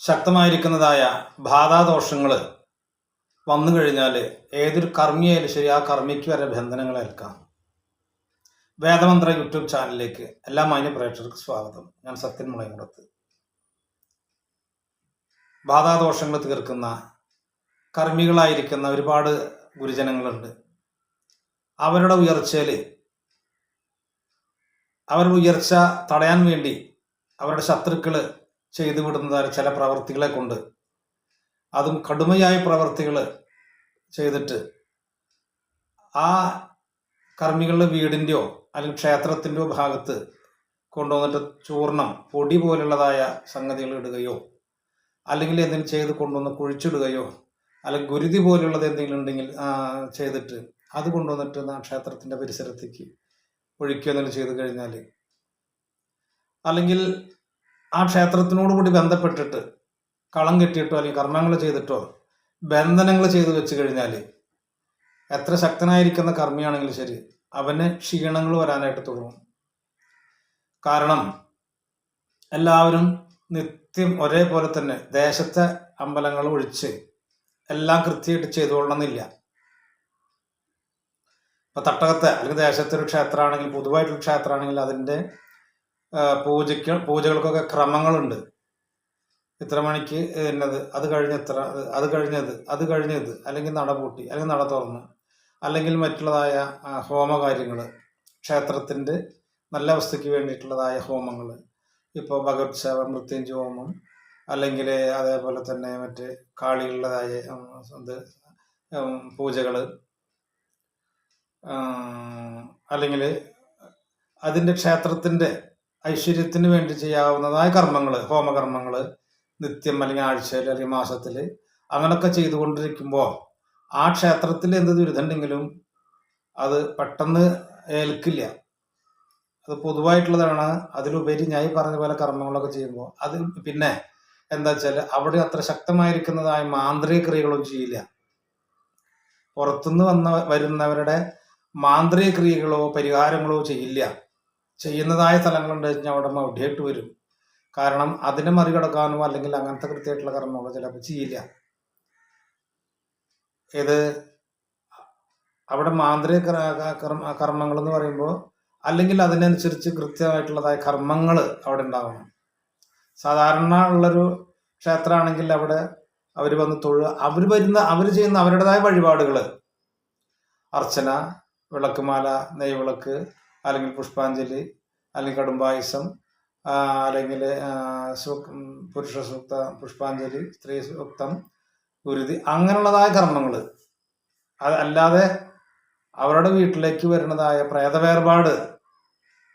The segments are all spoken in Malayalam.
ശക്തമായിരിക്കുന്നതായ ബാധാദോഷങ്ങൾ വന്നു കഴിഞ്ഞാൽ ഏതൊരു കർമ്മിയായാലും ശരി ആ കർമ്മിക്ക് വരെ ബന്ധനങ്ങൾ ഏൽക്കാം. വേദമന്ത്ര യൂട്യൂബ് ചാനലിലേക്ക് എല്ലാ മാന്യ പ്രേക്ഷകർക്ക് സ്വാഗതം. ഞാൻ സത്യൻ മുളയമുടത്ത് ബാധാദോഷങ്ങൾ തീർക്കുന്ന കർമ്മികളായിരിക്കുന്ന ഒരുപാട് ഗുരുജനങ്ങളുണ്ട്. അവരുടെ ഉയർച്ചയിൽ അവരുടെ ഉയർച്ച തടയാൻ വേണ്ടി അവരുടെ ശത്രുക്കൾ ചെയ്തു വിടുന്നതായ ചില പ്രവർത്തികളെ കൊണ്ട്. അതും കടുമയായ പ്രവർത്തികൾ ചെയ്തിട്ട് ആ കർമ്മികളുടെ വീടിന്റെയോ അല്ലെങ്കിൽ ക്ഷേത്രത്തിന്റെയോ ഭാഗത്ത് കൊണ്ടുവന്നിട്ട് ചൂർണം പൊടി പോലുള്ളതായ സംഗതികൾ ഇടുകയോ അല്ലെങ്കിൽ എന്തെങ്കിലും ചെയ്ത് കൊണ്ടുവന്ന് കുഴിച്ചിടുകയോ അല്ലെങ്കിൽ ഗുരുതി പോലുള്ളത് എന്തെങ്കിലും ഉണ്ടെങ്കിൽ ചെയ്തിട്ട് അത് കൊണ്ടുവന്നിട്ട് ആ ക്ഷേത്രത്തിന്റെ പരിസരത്തേക്ക് ഒഴിക്കുക എന്തെങ്കിലും ചെയ്ത് കഴിഞ്ഞാൽ അല്ലെങ്കിൽ ആ ക്ഷേത്രത്തിനോട് കൂടി ബന്ധപ്പെട്ടിട്ട് കളം കെട്ടിയിട്ടോ അല്ലെങ്കിൽ കർമ്മങ്ങൾ ചെയ്തിട്ടോ ബന്ധനങ്ങൾ ചെയ്തു വെച്ച് കഴിഞ്ഞാൽ എത്ര ശക്തനായിരിക്കുന്ന കർമ്മിയാണെങ്കിലും ശരി അവന് ക്ഷീണങ്ങൾ വരാനായിട്ട് തുടങ്ങും. കാരണം എല്ലാവരും നിത്യം ഒരേപോലെ തന്നെ ദേശത്തെ അമ്പലങ്ങൾ ഒഴിച്ച് എല്ലാം കൃത്യമായിട്ട് ചെയ്തുകൊള്ളണമെന്നില്ല. ഇപ്പൊ തട്ടകത്തെ അല്ലെങ്കിൽ ദേശത്തെ ഒരു ക്ഷേത്രമാണെങ്കിൽ പൊതുവായിട്ടൊരു ക്ഷേത്രമാണെങ്കിൽ അതിന്റെ പൂജയ്ക്ക് പൂജകൾക്കൊക്കെ ക്രമങ്ങളുണ്ട്. ഇത്ര മണിക്ക് എന്നത്? അത് കഴിഞ്ഞ് ഇത്ര അത് കഴിഞ്ഞത് അത് കഴിഞ്ഞത്. അല്ലെങ്കിൽ നട പൂട്ടി അല്ലെങ്കിൽ നട തുറന്നു അല്ലെങ്കിൽ മറ്റുള്ളതായ ഹോമകാര്യങ്ങൾ ക്ഷേത്രത്തിന്റെ നല്ല വസ്തുക്ക് വേണ്ടിയിട്ടുള്ളതായ ഹോമങ്ങൾ ഇപ്പോൾ ഭഗവത് സേവ മൃത്യുഞ്ജ ഹോമം അല്ലെങ്കിൽ അതേപോലെ തന്നെ മറ്റ് കാളികളുടേതായ ഇത് പൂജകൾ അല്ലെങ്കിൽ അതിന്റെ ക്ഷേത്രത്തിന്റെ ഐശ്വര്യത്തിന് വേണ്ടി ചെയ്യാവുന്നതായ കർമ്മങ്ങൾ ഹോമകർമ്മങ്ങൾ നിത്യം അല്ലെങ്കിൽ ആഴ്ചയിൽ അല്ലെങ്കിൽ മാസത്തിൽ അങ്ങനെയൊക്കെ ചെയ്തുകൊണ്ടിരിക്കുമ്പോൾ ആ ക്ഷേത്രത്തിൽ എന്ത് ദുരിതമുണ്ടെങ്കിലും അത് പെട്ടെന്ന് ഏൽക്കില്ല. അത് പൊതുവായിട്ടുള്ളതാണ്. അതിലുപരി ഞാൻ പറഞ്ഞ പോലെ കർമ്മങ്ങളൊക്കെ ചെയ്യുമ്പോൾ അത് പിന്നെ എന്താ വെച്ചാൽ അവിടെ അത്ര ശക്തമായിരിക്കുന്നതായ മാന്ത്രിക ക്രിയകളും ചെയ്യില്ല. പുറത്തുനിന്ന് വന്ന വരുന്നവരുടെ മാന്ത്രിക ക്രിയകളോ പരിഹാരങ്ങളോ ചെയ്യില്ല. ചെയ്യുന്നതായ സ്ഥലങ്ങളുണ്ട് കഴിഞ്ഞാൽ അവിടെ മൗഢ്യമായിട്ട് വരും. കാരണം അതിനെ മറികടക്കാനോ അല്ലെങ്കിൽ അങ്ങനത്തെ കൃത്യമായിട്ടുള്ള കർമ്മങ്ങളോ ചിലപ്പോൾ ചെയ്യില്ല. ഇത് അവിടെ മാന്ത്രിക കർമ്മങ്ങൾ എന്ന് പറയുമ്പോൾ അല്ലെങ്കിൽ അതിനനുസരിച്ച് കൃത്യമായിട്ടുള്ളതായ കർമ്മങ്ങൾ അവിടെ ഉണ്ടാവണം. സാധാരണ ഉള്ളൊരു ക്ഷേത്രമാണെങ്കിൽ അവിടെ അവർ വന്ന് തൊഴുക അവർ വരുന്ന അവർ ചെയ്യുന്ന അവരുടേതായ വഴിപാടുകൾ. അർച്ചന വിളക്കുമാല നെയ്വിളക്ക് അല്ലെങ്കിൽ പുഷ്പാഞ്ജലി അല്ലെങ്കിൽ കടുംബായുസം അല്ലെങ്കിൽ പുരുഷ സൂക്ത പുഷ്പാഞ്ജലി സ്ത്രീ സൂക്തം ഗുരുതി അങ്ങനെയുള്ളതായ കർമ്മങ്ങൾ. അല്ലാതെ അവരുടെ വീട്ടിലേക്ക് വരുന്നതായ പ്രേതവേർപാട്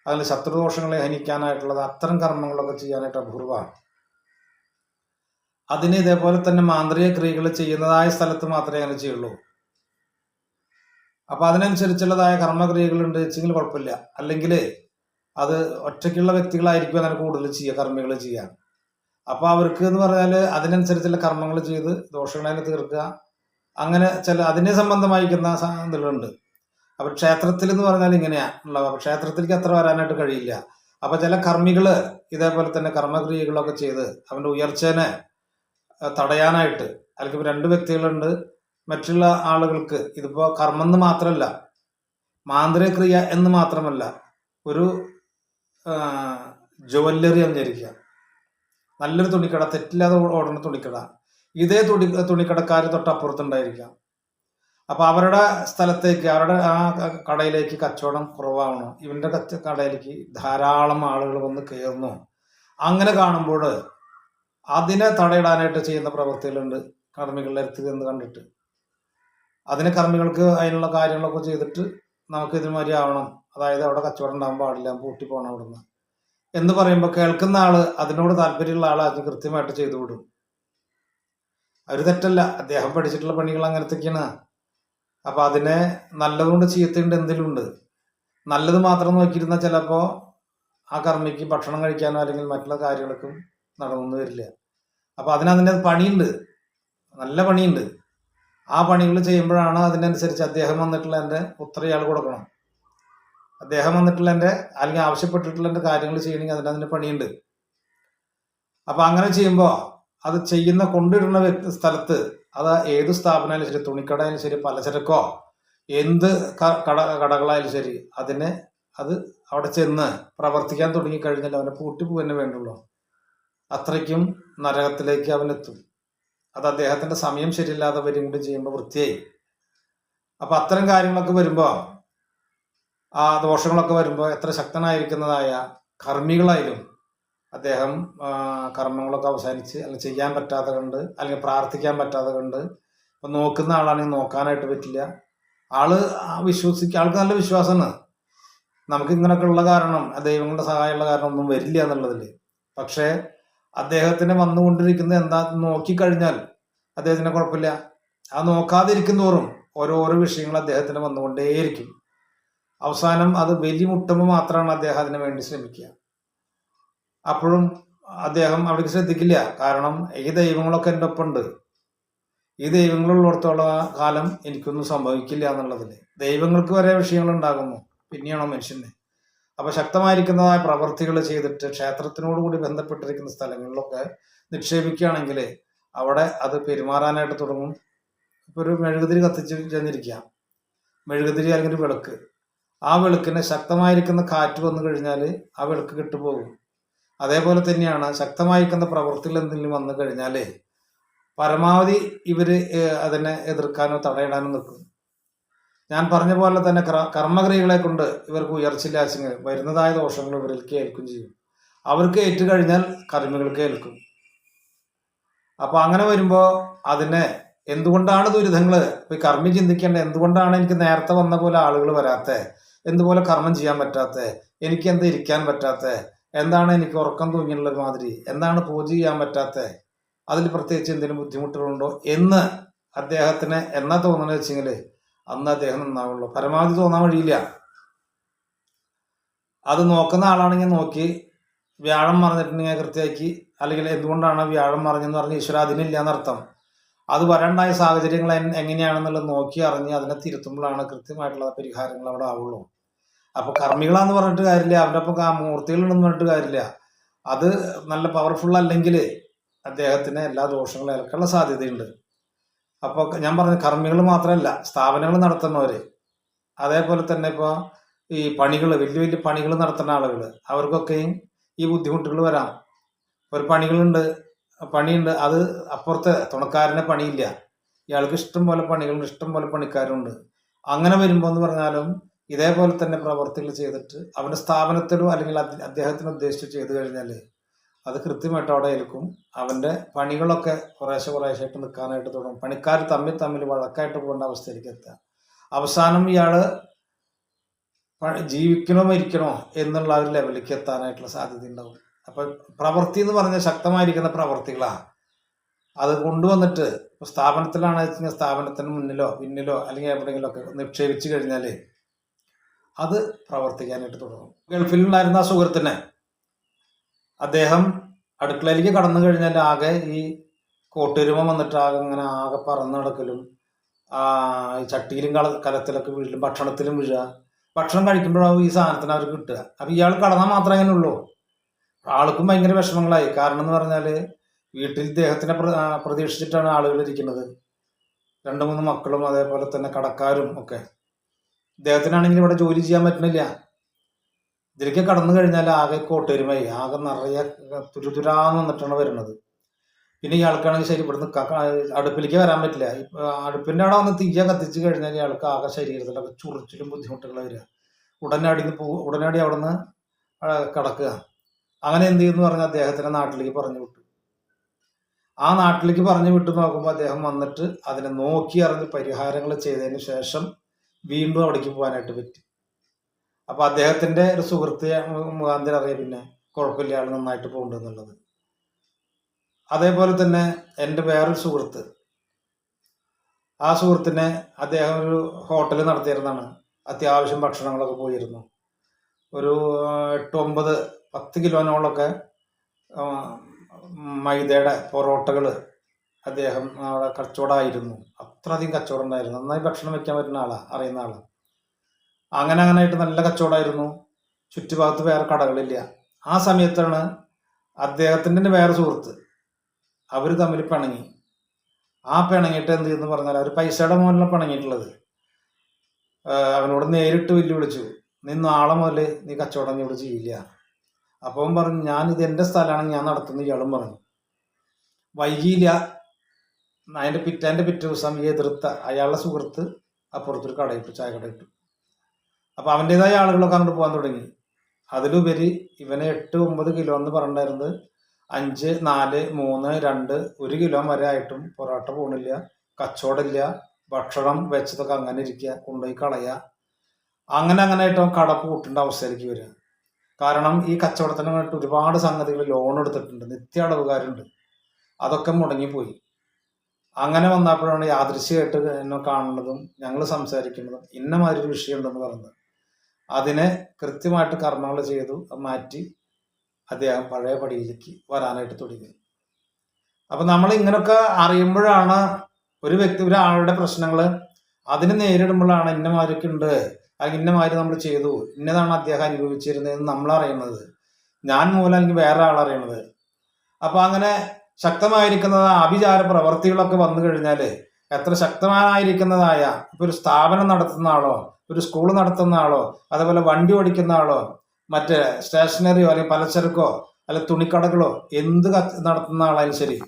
അതിൽ ശത്രുദോഷങ്ങളെ ഹനിക്കാനായിട്ടുള്ളത് അത്തരം കർമ്മങ്ങളൊക്കെ ചെയ്യാനായിട്ട് അപൂർവമാണ്. അതിന് ഇതേപോലെ തന്നെ മാന്ത്രിക ക്രിയകൾ ചെയ്യുന്നതായ സ്ഥലത്ത് മാത്രമേ അങ്ങനെ ചെയ്യുള്ളൂ. അപ്പൊ അതിനനുസരിച്ചുള്ളതായ കർമ്മക്രിയകളുണ്ട് വെച്ചെങ്കിൽ കുഴപ്പമില്ല. അല്ലെങ്കിൽ അത് ഒറ്റയ്ക്കുള്ള വ്യക്തികളായിരിക്കും അങ്ങനെ കൂടുതൽ ചെയ്യുക കർമ്മികൾ ചെയ്യാൻ അപ്പൊ അവർക്ക് എന്ന് പറഞ്ഞാൽ അതിനനുസരിച്ചുള്ള കർമ്മങ്ങൾ ചെയ്ത് ദോഷങ്ങളെ തീർക്കുക. അങ്ങനെ ചില അതിനെ സംബന്ധമായിരിക്കുന്ന ഇതിലുണ്ട് അപ്പൊ ക്ഷേത്രത്തിൽ എന്ന് പറഞ്ഞാൽ ഇങ്ങനെയാ ഉള്ളത്. ക്ഷേത്രത്തിലേക്ക് അത്ര വരാനായിട്ട് കഴിയില്ല. അപ്പൊ ചില കർമ്മികൾ ഇതേപോലെ തന്നെ കർമ്മക്രിയകളൊക്കെ ചെയ്ത് അവന്റെ ഉയർച്ചനെ തടയാനായിട്ട് അല്ലെങ്കിൽ രണ്ട് വ്യക്തികളുണ്ട് മറ്റുള്ള ആളുകൾക്ക് ഇതിപ്പോ കർമ്മം മാത്രമല്ല മാന്ത്രികക്രിയ എന്ന് മാത്രമല്ല ഒരു ജുവല്ലറി എന്ന് നല്ലൊരു തുണിക്കട തെറ്റില്ലാതെ ഓടുന്ന തുണിക്കട. ഇതേ തുണി തുണിക്കടക്കാർ തൊട്ടപ്പുറത്തുണ്ടായിരിക്കാം. അപ്പൊ അവരുടെ സ്ഥലത്തേക്ക് അവരുടെ ആ കടയിലേക്ക് കച്ചവടം കുറവാണോ ഇവന്റെ കച്ച കടയിലേക്ക് ധാരാളം ആളുകൾ വന്ന് കയറുന്നു. അങ്ങനെ കാണുമ്പോൾ അതിനെ തടയിടാനായിട്ട് ചെയ്യുന്ന പ്രവൃത്തികളുണ്ട് കടമികളുടെ അടുത്ത് എന്ന് കണ്ടിട്ട്. അതിന് കർമ്മികൾക്ക് അതിനുള്ള കാര്യങ്ങളൊക്കെ ചെയ്തിട്ട് നമുക്ക് ഇതുമാതിരി ആവണം. അതായത് അവിടെ കച്ചവടം ഉണ്ടാകാൻ പാടില്ല പൂട്ടി പോകണം അവിടുന്ന്. എന്ന് പറയുമ്പോൾ കേൾക്കുന്ന ആൾ അതിനോട് താല്പര്യമുള്ള ആൾ അത് കൃത്യമായിട്ട് ചെയ്തു വിടും. ഒരു തെറ്റല്ല. അദ്ദേഹം പഠിച്ചിട്ടുള്ള പണികൾ അങ്ങനത്തെയൊക്കെയാണ് അപ്പൊ അതിനെ നല്ലതുകൊണ്ട് ചീത്തയുണ്ട് എന്തെങ്കിലും ഉണ്ട്. നല്ലത് മാത്രം നോക്കിയിരുന്ന ചിലപ്പോ ആ കർമ്മിക്ക് ഭക്ഷണം കഴിക്കാനോ അല്ലെങ്കിൽ മറ്റുള്ള കാര്യങ്ങൾക്കും നടന്നു വരില്ല. അപ്പൊ അതിനതിന്റെ പണിയുണ്ട്. നല്ല പണിയുണ്ട്. ആ പണികൾ ചെയ്യുമ്പോഴാണ് അതിനനുസരിച്ച് അദ്ദേഹം വന്നിട്ടുള്ള എന്റെ ഇയാൾ കൊടുക്കണം. അദ്ദേഹം വന്നിട്ടുള്ള എന്റെ അല്ലെങ്കിൽ ആവശ്യപ്പെട്ടിട്ടുള്ള എന്റെ കാര്യങ്ങൾ ചെയ്യണമെങ്കിൽ അതിന് അതിന് പണിയുണ്ട്. അപ്പൊ അങ്ങനെ ചെയ്യുമ്പോൾ അത് ചെയ്യുന്ന കൊണ്ടിടുന്ന വ്യക്തി സ്ഥലത്ത് അത് ഏത് സ്ഥാപനമായാലും ശരി തുണിക്കടയാലും ശരി പലചരക്കോ എന്ത് കട കടകളായാലും ശരി അതിനെ അത് അവിടെ ചെന്ന് പ്രവർത്തിക്കാൻ തുടങ്ങിക്കഴിഞ്ഞാൽ അവനെ പൂട്ടി പോവുകന്നെ വേണ്ടുള്ളൂ. അത്രയ്ക്കും നരകത്തിലേക്ക് അവനെത്തും. അത് അദ്ദേഹത്തിന്റെ സമയം ശരിയില്ലാതെ വരും കൂടി ചെയ്യുമ്പോൾ വൃത്തിയായി. അപ്പൊ അത്തരം കാര്യങ്ങളൊക്കെ വരുമ്പോൾ ആ ദോഷങ്ങളൊക്കെ വരുമ്പോൾ എത്ര ശക്തനായിരിക്കുന്നതായ കർമ്മികളായാലും അദ്ദേഹം കർമ്മങ്ങളൊക്കെ അവസാനിച്ച് അല്ലെങ്കിൽ ചെയ്യാൻ പറ്റാതെ കണ്ട് അല്ലെങ്കിൽ പ്രാർത്ഥിക്കാൻ പറ്റാതെ കണ്ട് ഇപ്പൊ നോക്കുന്ന ആളാണെങ്കിൽ നോക്കാനായിട്ട് പറ്റില്ല. ആൾ വിശ്വസിക്കുക ആൾക്ക് നല്ല വിശ്വാസമാണ്. നമുക്ക് ഇങ്ങനെയൊക്കെ ഉള്ള കാരണം ദൈവങ്ങളുടെ സഹായമുള്ള കാരണം ഒന്നും വരില്ല എന്നുള്ളതിൽ പക്ഷേ അദ്ദേഹത്തിന് വന്നുകൊണ്ടിരിക്കുന്നത് എന്താ നോക്കിക്കഴിഞ്ഞാൽ അദ്ദേഹത്തിന് കുഴപ്പമില്ല. അത് നോക്കാതിരിക്കും തോറും ഓരോരോ വിഷയങ്ങൾ അദ്ദേഹത്തിന് വന്നുകൊണ്ടേയിരിക്കും. അവസാനം അത് വലിമുട്ടുമ്പോൾ മാത്രമാണ് അദ്ദേഹം അതിനു വേണ്ടി ശ്രമിക്കുക. അപ്പോഴും അദ്ദേഹം അവിടേക്ക് ശ്രദ്ധിക്കില്ല. കാരണം ഈ ദൈവങ്ങളൊക്കെ എന്റെ ഒപ്പം ഉണ്ട് ഈ ദൈവങ്ങളുള്ളിടത്തോളം കാലം എനിക്കൊന്നും സംഭവിക്കില്ല എന്നുള്ളതിൽ ദൈവങ്ങൾക്ക് വരെ വിഷയങ്ങൾ ഉണ്ടാകുന്നു. പിന്നെയാണോ മനുഷ്യന്? അപ്പൊ ശക്തമായിരിക്കുന്നതായ പ്രവർത്തികൾ ചെയ്തിട്ട് ക്ഷേത്രത്തിനോട് കൂടി ബന്ധപ്പെട്ടിരിക്കുന്ന സ്ഥലങ്ങളിലൊക്കെ നിക്ഷേപിക്കുകയാണെങ്കിൽ അവിടെ അത് പെരുമാറാനായിട്ട് തുടങ്ങും. ഇപ്പൊ ഒരു മെഴുകുതിരി കത്തിച്ച് ചെന്നിരിക്കുക. മെഴുകുതിരി അല്ലെങ്കിൽ ഒരു വിളക്ക്. ആ വിളക്കിന് ശക്തമായിരിക്കുന്ന കാറ്റ് വന്നു കഴിഞ്ഞാൽ ആ വിളക്ക് കിട്ടുപോകും. അതേപോലെ തന്നെയാണ് ശക്തമായിരിക്കുന്ന പ്രവൃത്തികൾ എന്തെങ്കിലും വന്നു കഴിഞ്ഞാൽ പരമാവധി ഇവർ അതിനെ എതിർക്കാനോ തടയിടാനോ നിൽക്കും. ഞാൻ പറഞ്ഞ പോലെ തന്നെ കർമ്മഗ്രഹികളെ കൊണ്ട് ഇവർക്ക് ഉയർച്ചയില്ലാച്ചെങ്കിൽ വരുന്നതായ ദോഷങ്ങൾ ഇവർക്ക് ഏൽക്കും ചെയ്യും. അവർക്ക് ഏറ്റു കഴിഞ്ഞാൽ കർമ്മികൾക്ക് ഏൽക്കും അപ്പൊ അങ്ങനെ വരുമ്പോ അതിനെ എന്തുകൊണ്ടാണ് ദുരിതങ്ങൾ ഇപ്പൊ കർമ്മി ചിന്തിക്കേണ്ട എന്തുകൊണ്ടാണ് എനിക്ക് നേരത്തെ വന്ന പോലെ ആളുകൾ വരാത്തെ? എന്തുപോലെ കർമ്മം ചെയ്യാൻ പറ്റാത്ത? എനിക്ക് എന്താ ഇരിക്കാൻ പറ്റാത്ത? എന്താണ് എനിക്ക് ഉറക്കം തൂങ്ങിയുള്ള മാതിരി? എന്താണ് പൂജ ചെയ്യാൻ പറ്റാത്ത? അതിൽ പ്രത്യേകിച്ച് എന്തെങ്കിലും ബുദ്ധിമുട്ടുകളുണ്ടോ എന്ന് അദ്ദേഹത്തിന് എന്നാ തോന്നുന്നത് വെച്ചെങ്കിൽ അന്ന് അദ്ദേഹം നന്നാവുള്ളൂ. പരമാവധി തോന്നാൻ വഴിയില്ല. അത് നോക്കുന്ന ആളാണെങ്കിൽ നോക്കി വ്യാഴം മറന്നിട്ടുണ്ടെങ്കിൽ കൃത്യമാക്കി. അല്ലെങ്കിൽ എന്തുകൊണ്ടാണ് വ്യാഴം മറിഞ്ഞെന്ന് പറഞ്ഞ് ഈശ്വര അതിനില്ല എന്നർത്ഥം. അത് വരണ്ടായ സാഹചര്യങ്ങൾ എങ്ങനെയാണെന്നുള്ളത് നോക്കി അറിഞ്ഞ് അതിനെ തിരുത്തുമ്പോഴാണ് കൃത്യമായിട്ടുള്ള പരിഹാരങ്ങൾ അവിടെ ആവുള്ളൂ. അപ്പൊ കർമ്മികളാന്ന് പറഞ്ഞിട്ട് കാര്യമില്ല. അവരുടെ ഒപ്പം മൂർത്തികളുണ്ടെന്ന് പറഞ്ഞിട്ട് കാര്യമില്ല. അത് നല്ല പവർഫുൾ അല്ലെങ്കിൽ അദ്ദേഹത്തിന് എല്ലാ ദോഷങ്ങളും ഏൽക്കാനുള്ള സാധ്യതയുണ്ട്. അപ്പോൾ ഞാൻ പറഞ്ഞ കർമ്മികൾ മാത്രമല്ല സ്ഥാപനങ്ങൾ നടത്തുന്നവര്. അതേപോലെ തന്നെ ഇപ്പോൾ ഈ പണികൾ വലിയ വലിയ പണികൾ നടത്തുന്ന ആളുകൾ അവർക്കൊക്കെയും ഈ ബുദ്ധിമുട്ടുകൾ വരാം. ഒരു പണികളുണ്ട് പണിയുണ്ട് അത് അപ്പുറത്തെ തുണക്കാരന്റെ പണിയില്ല. ഇയാൾക്ക് ഇഷ്ടം പോലെ പണികളുണ്ട് ഇഷ്ടം പോലെ പണിക്കാരുണ്ട്. അങ്ങനെ വരുമ്പോൾ എന്ന് പറഞ്ഞാലും ഇതേപോലെ തന്നെ പ്രവർത്തികൾ ചെയ്തിട്ട് അവന്റെ സ്ഥാപനത്തിലോ അല്ലെങ്കിൽ അദ്ദേഹത്തിന് ഉദ്ദേശിച്ച് ചെയ്തു കഴിഞ്ഞാൽ അത് കൃത്യമായിട്ട് അവിടെ ഏൽക്കും. അവന്റെ പണികളൊക്കെ കുറേശ്ശെ കുറേശ്ശായിട്ട് നിൽക്കാനായിട്ട് തുടങ്ങും. പണിക്കാർ തമ്മിൽ തമ്മിൽ വഴക്കായിട്ട് പോകേണ്ട അവസ്ഥയിലേക്ക് എത്തുക. അവസാനം ഇയാൾ ജീവിക്കണോ മരിക്കണോ എന്നുള്ള ഒരു ലെവലിലേക്ക് എത്താനായിട്ടുള്ള സാധ്യത ഉണ്ടാവും. അപ്പൊ പ്രവൃത്തി എന്ന് പറഞ്ഞ ശക്തമായിരിക്കുന്ന പ്രവൃത്തികളാണ് അത് കൊണ്ടുവന്നിട്ട് ഇപ്പോൾ സ്ഥാപനത്തിലാണ് സ്ഥാപനത്തിന് മുന്നിലോ പിന്നിലോ അല്ലെങ്കിൽ എവിടെയെങ്കിലും ഒക്കെ നിക്ഷേപിച്ചു കഴിഞ്ഞാൽ അത് പ്രവർത്തിക്കാനായിട്ട് തുടങ്ങും. ഗൾഫിലുണ്ടായിരുന്ന ആ സുഹൃത്തിനെ അദ്ദേഹം അടുക്കളയിലേക്ക് കടന്നു കഴിഞ്ഞാൽ ആകെ ഈ കോട്ടുരുമ വന്നിട്ട് ആകെ ഇങ്ങനെ ആകെ പറന്ന് നടക്കലും ആ, ചട്ടിയിലും കള കലത്തിലൊക്കെ വീഴലും ഭക്ഷണത്തിലും വീഴുക. ഭക്ഷണം കഴിക്കുമ്പോഴാവും ഈ സാധനത്തിന് അവർക്ക് കിട്ടുക. അപ്പൊ ഇയാൾ കടന്നാൽ മാത്രമേ അങ്ങനെ ഉള്ളൂ. ആൾക്കും ഭയങ്കര വിഷമങ്ങളായി. കാരണം എന്ന് പറഞ്ഞാൽ വീട്ടിൽ ഇദ്ദേഹത്തിനെ പ്രതീക്ഷിച്ചിട്ടാണ് ആളുകൾ ഇരിക്കുന്നത്. രണ്ട് മൂന്ന് മക്കളും അതേപോലെ തന്നെ കടക്കാരും ഒക്കെ. ഇദ്ദേഹത്തിനാണെങ്കിൽ ഇവിടെ ജോലി ചെയ്യാൻ പറ്റുന്നില്ല ഇതിലേക്ക് കടന്നു കഴിഞ്ഞാൽ ആകെ കോട്ടരുമായി ആകെ നിറയെ തുരുതുരാന്ന് വന്നിട്ടാണ് വരുന്നത്. പിന്നെ ഇയാൾക്കാണെങ്കിൽ ശരി ഇവിടെ നിൽക്കാൻ അടുപ്പിലേക്ക് വരാൻ പറ്റില്ല. അടുപ്പിന്റെ അവിടെ വന്ന് തീയ കത്തിച്ച് കഴിഞ്ഞാൽ ഇയാൾക്ക് ആകെ ശരീരത്തിലൊക്കെ ചുറിച്ചിലും ബുദ്ധിമുട്ടുകൾ വരിക. ഉടനടി പോ ഉടനടി അവിടെ നിന്ന് കിടക്കുക. അങ്ങനെ എന്ത് ചെയ്യുന്നു പറഞ്ഞാൽ അദ്ദേഹത്തിന്റെ നാട്ടിലേക്ക് പറഞ്ഞു വിട്ടു. ആ നാട്ടിലേക്ക് പറഞ്ഞു വിട്ടു നോക്കുമ്പോൾ അദ്ദേഹം വന്നിട്ട് അതിനെ നോക്കി അറിഞ്ഞ് പരിഹാരങ്ങൾ ചെയ്തതിന് ശേഷം വീണ്ടും അവിടേക്ക് പോകാനായിട്ട് പറ്റി. അപ്പൊ അദ്ദേഹത്തിന്റെ ഒരു സുഹൃത്ത് മുഖാന്തരം അറിയാം പിന്നെ കുഴപ്പമില്ല ആൾ നന്നായിട്ട് പോകുന്നുണ്ട് എന്നുള്ളത്. അതേപോലെ തന്നെ എന്റെ വേറൊരു സുഹൃത്ത്. ആ സുഹൃത്തിനെ അദ്ദേഹം ഒരു ഹോട്ടൽ നടത്തിയിരുന്നാണ് അത്യാവശ്യം ഭക്ഷണങ്ങളൊക്കെ പോയിരുന്നു. ഒരു എട്ട് ഒമ്പത് പത്ത് കിലോനോളൊക്കെ മൈദയുടെ പൊറോട്ടകൾ അദ്ദേഹം അവിടെ കച്ചവടമായിരുന്നു. അത്രയധികം കച്ചവടം ഉണ്ടായിരുന്നു. നന്നായി ഭക്ഷണം വെക്കാൻ പറ്റുന്ന ആളാണ് അറിയുന്ന ആളാണ് അങ്ങനെ അങ്ങനെ ആയിട്ട് നല്ല കച്ചവടമായിരുന്നു. ചുറ്റുഭാഗത്ത് വേറെ കടകളില്ല. ആ സമയത്താണ് അദ്ദേഹത്തിന്റെ തന്നെ വേറെ സുഹൃത്ത്. അവർ തമ്മിൽ പിണങ്ങി. ആ പിണങ്ങിയിട്ട് എന്ത് ചെയ്യുന്നു പറഞ്ഞാൽ അവർ പൈസയുടെ മുകളിലാണ് പിണങ്ങിയിട്ടുള്ളത്. അവനോട് നേരിട്ട് വെല്ലുവിളിച്ചു. നീ നാളെ മുതൽ നീ കച്ചവടം ഇവിടെ ചെയ്യില്ല. അപ്പം പറഞ്ഞു ഞാൻ ഇത് എന്റെ സ്ഥലമാണ് ഞാൻ നടത്തുന്ന ഇയാളും പറഞ്ഞു. വൈകിയില്ല അതിന്റെ പിറ്റേന്റെ പിറ്റേ ദിവസം ഈ എതിർത്ത അയാളുടെ സുഹൃത്ത് അപ്പുറത്തൊരു കടയിട്ടു ചായ കടയിട്ടു അപ്പോൾ അവന്റെതായ ആളുകളൊക്കെ അങ്ങോട്ട് പോകാൻ തുടങ്ങി. അതിലുപരി ഇവനെ എട്ട് ഒമ്പത് കിലോ എന്ന് പറഞ്ഞിരുന്നത്. അഞ്ച് നാല് മൂന്ന് രണ്ട് ഒരു കിലോ വരെ ആയിട്ടും പൊറോട്ട പോണില്ല. കച്ചവടമില്ല. ഭക്ഷണം വെച്ചതൊക്കെ അങ്ങനെ ഇരിക്കുക കൊണ്ടുപോയി കളയുക. അങ്ങനെ അങ്ങനെ ആയിട്ടും കട പൂട്ടേണ്ട അവസ്ഥയിലേക്ക് വരിക. കാരണം ഈ കച്ചവടത്തിന് വേണ്ടിയിട്ട് ഒരുപാട് സംഗതികൾ ലോൺ എടുത്തിട്ടുണ്ട്. നിത്യ അടവുകാരുണ്ട് അതൊക്കെ മുടങ്ങിപ്പോയി. അങ്ങനെ വന്നപ്പോഴാണ് യാദൃശ്യമായിട്ട് എന്നെ കാണുന്നതും ഞങ്ങൾ സംസാരിക്കുന്നതും ഇന്ന മാതിരി ഒരു വിഷയം വിഷയമുണ്ടെന്ന് പറയുന്നത് അതിനെ കൃത്യമായിട്ട് കർമ്മങ്ങൾ ചെയ്തു മാറ്റി അദ്ദേഹം പഴയ പടിയിലേക്ക് വരാനായിട്ട് തുടങ്ങി. അപ്പൊ നമ്മൾ ഇങ്ങനൊക്കെ അറിയുമ്പോഴാണ് ഒരു വ്യക്തി ഒരാളുടെ പ്രശ്നങ്ങൾ അതിനെ നേരിടുമ്പോഴാണ് ഇന്നമാരൊക്കെ ഉണ്ട് അല്ലെങ്കിൽ ഇന്നമാര് നമ്മൾ ചെയ്തു ഇന്നതാണ് അദ്ദേഹം അനുഭവിച്ചിരുന്നതെന്ന് നമ്മൾ അറിയുന്നത് ഞാൻ മൂലം അല്ലെങ്കിൽ വേറെ ആൾ അറിയണത് അപ്പൊ അങ്ങനെ ശക്തമായിരിക്കുന്നത് അഭിചാര പ്രവർത്തികളൊക്കെ വന്നു കഴിഞ്ഞാൽ എത്ര ശക്തമായിരിക്കുന്നതായ ഇപ്പൊ ഒരു സ്ഥാപനം നടത്തുന്ന ആളോ ഒരു സ്കൂൾ നടത്തുന്ന ആളോ അതേപോലെ വണ്ടി ഓടിക്കുന്ന ആളോ മറ്റ് സ്റ്റേഷനറിയോ അല്ലെങ്കിൽ പലചരക്കോ അല്ലെ തുണിക്കടകളോ എന്ത് നടത്തുന്ന ആളായാലും ശരി.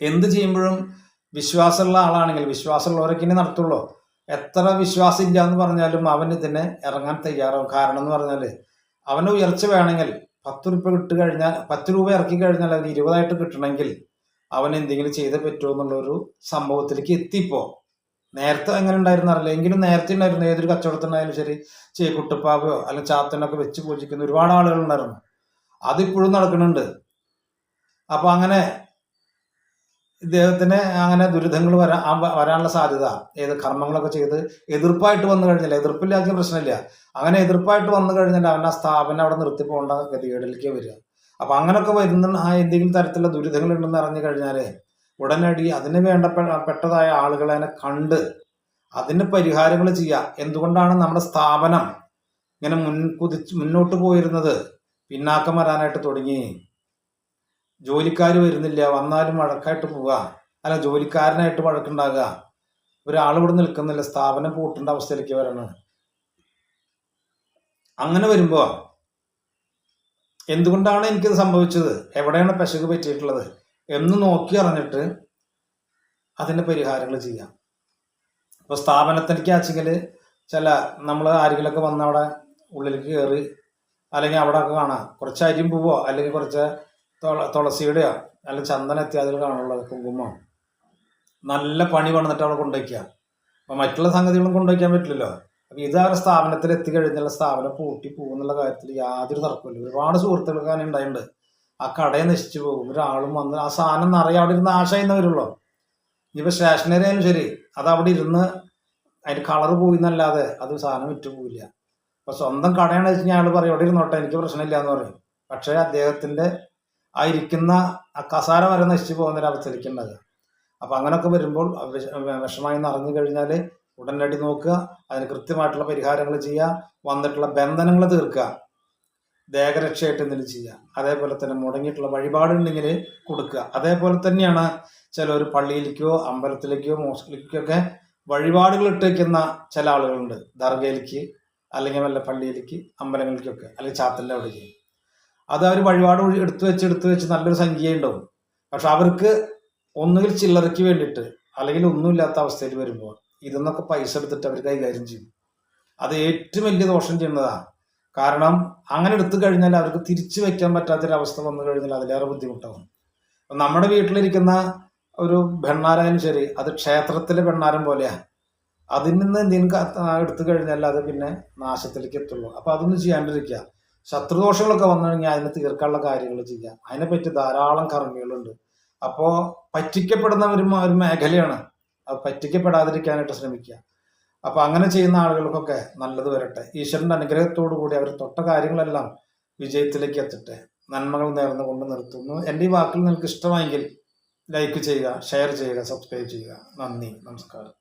എന്ത് ചെയ്യുമ്പോഴും വിശ്വാസമുള്ള ആളാണെങ്കിൽ വിശ്വാസമുള്ളവരൊക്കെ നടത്തുള്ളൂ. എത്ര വിശ്വാസം ഇല്ല എന്ന് പറഞ്ഞാലും അവൻ തന്നെ ഇറങ്ങാൻ തയ്യാറാവും. കാരണം എന്ന് പറഞ്ഞാൽ അവന് ഉയർച്ച വേണമെങ്കിൽ പത്ത് രൂപ കിട്ടു കഴിഞ്ഞാൽ പത്ത് രൂപ ഇറക്കി കഴിഞ്ഞാൽ അവന് ഇരുപതായിട്ട് കിട്ടണമെങ്കിൽ അവൻ എന്തെങ്കിലും ചെയ്തേ പറ്റുമോ എന്നുള്ളൊരു സംഭവത്തിലേക്ക് എത്തിപ്പോ. നേരത്തെ എങ്ങനെ ഉണ്ടായിരുന്ന അറിയില്ല. എങ്കിലും നേരത്തെ ഉണ്ടായിരുന്നു. ഏതൊരു കച്ചവടത്തിനായാലും ശരി ചേക്കുട്ടുപ്പാവയോ അല്ലെങ്കിൽ ചാത്തനൊക്കെ വെച്ച് പൂജിക്കുന്ന ഒരുപാട് ആളുകൾ ഉണ്ടായിരുന്നു. അതിപ്പോഴും നടക്കുന്നുണ്ട്. അപ്പൊ അങ്ങനെ ഇദ്ദേഹത്തിന് അങ്ങനെ ദുരിതങ്ങൾ വരാ വരാനുള്ള സാധ്യത ഏത് കർമ്മങ്ങളൊക്കെ ചെയ്ത് എതിർപ്പായിട്ട് വന്നു കഴിഞ്ഞാൽ എതിർപ്പില്ലാത്ത പ്രശ്നമില്ല. അങ്ങനെ എതിർപ്പായിട്ട് വന്നു കഴിഞ്ഞാൽ അവൻ ആ സ്ഥാപനം അവിടെ നിർത്തി പോകേണ്ട ഗതികേടിലേക്ക് വരിക. അപ്പൊ അങ്ങനെയൊക്കെ വരുന്ന എന്തെങ്കിലും തരത്തിലുള്ള ദുരിതങ്ങൾ ഉണ്ടെന്ന് അറിഞ്ഞു കഴിഞ്ഞാൽ ഉടനടി അതിന് വേണ്ട പെട്ടതായ ആളുകളെ കണ്ട് അതിന് പരിഹാരങ്ങൾ ചെയ്യുക എന്തുകൊണ്ടാണ് നമ്മുടെ സ്ഥാപനം ഇങ്ങനെ മുൻകുതിച്ച് മുന്നോട്ട് പോയിരുന്നത്? പിന്നാക്കം വരാനായിട്ട് തുടങ്ങി. ജോലിക്കാർ വരുന്നില്ല. വന്നാലും വഴക്കായിട്ട് പോവുക. അല്ല ജോലിക്കാരനായിട്ട് വഴക്കുണ്ടാകുക. ഒരാൾ ഇവിടെ നിൽക്കുന്നില്ല. സ്ഥാപനം പൂട്ടേണ്ട അവസ്ഥയിലേക്ക് വരണം. അങ്ങനെ വരുമ്പോ എന്തുകൊണ്ടാണ് എനിക്കത് സംഭവിച്ചത്? എവിടെയാണ് പെശക് പറ്റിയിട്ടുള്ളത്? എന്ന് നോക്കി അറിഞ്ഞിട്ട് അതിന്റെ പരിഹാരങ്ങൾ ചെയ്യാം. ഇപ്പോൾ സ്ഥാപനത്തിലേക്ക് ആച്ചെങ്കിൽ ചില നമ്മൾ ആരെങ്കിലുമൊക്കെ വന്ന അവിടെ ഉള്ളിലേക്ക് കയറി അല്ലെങ്കിൽ അവിടെ ഒക്കെ കാണാം. കുറച്ച് അരിയും പൂവോ അല്ലെങ്കിൽ കുറച്ച് തുള തുളസിയുടെയോ അല്ലെങ്കിൽ ചന്ദന ഇത്യാദികൾ കാണുള്ളത് കുങ്കുമോ. നല്ല പണി പണിതിട്ട് അവിടെ കൊണ്ടുവയ്ക്കുക. അപ്പൊ മറ്റുള്ള സംഗതികളും കൊണ്ടുവയ്ക്കാൻ പറ്റില്ലല്ലോ. അപ്പൊ ഇത് അവരുടെ സ്ഥാപനത്തിൽ എത്തിക്കഴിഞ്ഞാൽ സ്ഥാപനം പൂട്ടി പോകുന്നുള്ള കാര്യത്തിൽ യാതൊരു തർക്കമില്ല ഒരുപാട് സുഹൃത്തുക്കൾക്ക് അങ്ങനെ ഉണ്ടായിട്ടുണ്ട്. ആ കടയെ നശിച്ചു പോകും. ഒരാളും വന്ന് ആ സാധനം നിറയെ അവിടെ ഇരുന്ന് ആശയുന്നവരുള്ളൂ വരുള്ളൂ. ഇനിയിപ്പോ സ്റ്റേഷനറി ആയാലും ശരി അത് അവിടെ ഇരുന്ന് അതിന്റെ കളർ പോയി എന്നല്ലാതെ അത് സാധനം വിറ്റു പോവില്ല. അപ്പൊ സ്വന്തം കടയാണ് വെച്ച് അയാൾ പറയും അവിടെ ഇരുന്നോട്ടെ എനിക്ക് പ്രശ്നമില്ല എന്ന് പറയും. പക്ഷേ അദ്ദേഹത്തിന്റെ ആ ഇരിക്കുന്ന ആ കസാര വരെ നശിച്ചു പോകുന്ന ഒരു അവസ്ഥയിലേക്ക് ഉണ്ടാകുക. അപ്പൊ അങ്ങനൊക്കെ വരുമ്പോൾ വിഷ- വിഷമായി നിറഞ്ഞു കഴിഞ്ഞാൽ ഉടനടി നോക്കുക അതിന് കൃത്യമായിട്ടുള്ള പരിഹാരങ്ങൾ ചെയ്യുക വന്നിട്ടുള്ള ബന്ധനങ്ങൾ തീർക്കുക. ദേഹരക്ഷയായിട്ട് എന്തെങ്കിലും ചെയ്യുക. അതേപോലെ തന്നെ മുടങ്ങിയിട്ടുള്ള വഴിപാടുണ്ടെങ്കിൽ കൊടുക്കുക. അതേപോലെ തന്നെയാണ് ചില ഒരു പള്ളിയിലേക്കോ അമ്പലത്തിലേക്കോ മോസ്കിലേക്കോ ഒക്കെ വഴിപാടുകൾ ഇട്ടേക്കുന്ന ചില ആളുകളുണ്ട്. ദർഗയിലേക്ക് അല്ലെങ്കിൽ വല്ല പള്ളിയിലേക്ക് അമ്പലങ്ങളിലേക്കൊക്കെ അല്ലെങ്കിൽ ചാത്തലിന്റെ അവിടേക്ക് അത് അവർ വഴിപാട് വഴി എടുത്തു വെച്ച് എടുത്തു വെച്ച് നല്ലൊരു സംഖ്യ ഉണ്ടാവും. പക്ഷെ അവർക്ക് ഒന്നുകിൽ ചില്ലറയ്ക്ക് വേണ്ടിയിട്ട് അല്ലെങ്കിൽ ഒന്നുമില്ലാത്ത അവസ്ഥയിൽ വരുമ്പോൾ ഇതെന്നൊക്കെ പൈസ എടുത്തിട്ട് അവർ കൈകാര്യം ചെയ്യും. അത് ഏറ്റവും വലിയ ദോഷം ചെയ്യുന്നതാണ്. കാരണം അങ്ങനെ എടുത്തു കഴിഞ്ഞാൽ അവർക്ക് തിരിച്ചു വെക്കാൻ പറ്റാത്തൊരവസ്ഥ വന്നു കഴിഞ്ഞാൽ അതിലേറെ ബുദ്ധിമുട്ടാവും. നമ്മുടെ വീട്ടിലിരിക്കുന്ന ഒരു ഭണ്ണാരായാലും ശരി അത് ക്ഷേത്രത്തിലെ ഭണ്ണാരം പോലെയാണ് അതിൽ നിന്ന് എന്തെങ്കിലും എടുത്തു കഴിഞ്ഞാൽ അത് പിന്നെ നാശത്തിലേക്ക് എത്തുള്ളൂ. അപ്പൊ അതൊന്നും ചെയ്യാണ്ടിരിക്കുക. ശത്രുദോഷങ്ങളൊക്കെ വന്നു കഴിഞ്ഞാൽ അതിനെ തീർക്കാനുള്ള കാര്യങ്ങൾ ചെയ്യാം അതിനെപ്പറ്റി ധാരാളം കർമ്മികളുണ്ട്. അപ്പോൾ പറ്റിക്കപ്പെടുന്ന ഒരു മേഖലയാണ്. അത് പറ്റിക്കപ്പെടാതിരിക്കാനായിട്ട് ശ്രമിക്കുക. അപ്പൊ അങ്ങനെ ചെയ്യുന്ന ആളുകൾക്കൊക്കെ നല്ലത് വരട്ടെ. ഈശ്വരന്റെ അനുഗ്രഹത്തോടു കൂടി അവർ തൊട്ട കാര്യങ്ങളെല്ലാം വിജയത്തിലേക്ക് എത്തട്ടെ. നന്മകൾ നേർന്നുകൊണ്ട് നിർത്തുന്നു. എന്റെ ഈ വാക്കിൽ നിങ്ങൾക്ക് ഇഷ്ടമായെങ്കിൽ ലൈക്ക് ചെയ്യുക ഷെയർ ചെയ്യുക സബ്സ്ക്രൈബ് ചെയ്യുക. നന്ദി. നമസ്കാരം.